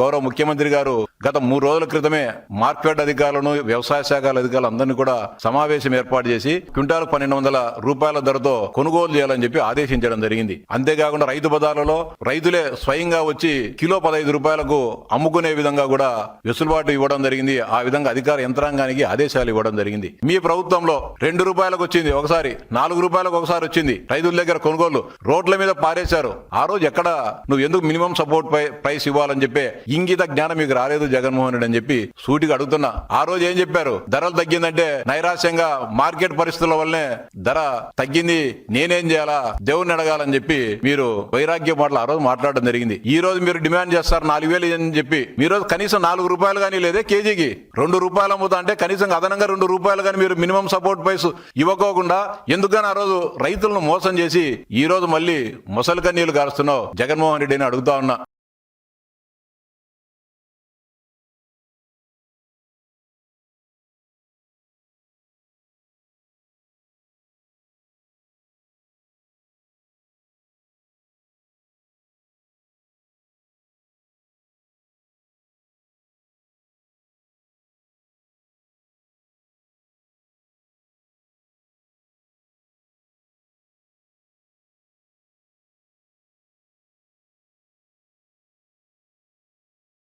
గౌరవ ముఖ్యమంత్రి గారు గత మూడు రోజుల క్రితమే మార్కెట్ అధికారులను వ్యవసాయ శాఖల అధికారులు అందరినీ కూడా సమావేశం ఏర్పాటు చేసి క్వింటాల్ పన్నెండు వందల రూపాయల ధరతో కొనుగోలు చేయాలని చెప్పి ఆదేశించడం జరిగింది. అంతేకాకుండా రైతు బజార్లలో రైతులే స్వయంగా వచ్చి కిలో పదహైదు రూపాయలకు అమ్ముకునే విధంగా కూడా వెసులుబాటు ఇవ్వడం జరిగింది. ఆ విధంగా అధికార యంత్రాంగానికి ఆదేశాలు ఇవ్వడం జరిగింది. మీ ప్రభుత్వంలో రెండు రూపాయలకు వచ్చింది ఒకసారి నాలుగు రూపాయలకు ఒకసారి వచ్చింది రైతుల దగ్గర కొనుగోలు. రోడ్ల మీద పారేశారు. ఆ రోజు ఎక్కడ నువ్వు ఎందుకు మినిమం సపోర్ట్ పై ప్రైస్ ఇవ్వాలని చెప్పి ఇంగిత జ్ఞానం మీకు రాలేదు జగన్మోహన్ రెడ్డి అని చెప్పి సూటిగా అడుగుతున్నా. ఆ రోజు ఏం చెప్పారు? ధరలు తగ్గిందంటే నైరాశ్యంగా మార్కెట్ పరిస్థితుల వల్లనే ధర తగ్గింది. నేనేం చేయాలా? దేవుణ్ణి అడగాలని చెప్పి మీరు వైరాగ్య మాటలు ఆ రోజు మాట్లాడడం జరిగింది. ఈ రోజు మీరు డిమాండ్ చేస్తారు నాలుగు వేలు అని చెప్పి. మీ రోజు కనీసం నాలుగు రూపాయలు కానీ లేదే కేజీకి. రెండు రూపాయలు అమ్ముతా అంటే కనీసం అదనంగా రెండు రూపాయలు కానీ మీరు మినిమం సపోర్ట్ ప్రైస్ ఇవ్వకోకుండా ఎందుకని ఆ రోజు రైతులను మోసం చేసి ఈ రోజు మళ్ళీ ముసలి కన్నీళ్ళు కారుస్తున్నావు జగన్మోహన్ రెడ్డిని అడుగుతా ఉన్నా.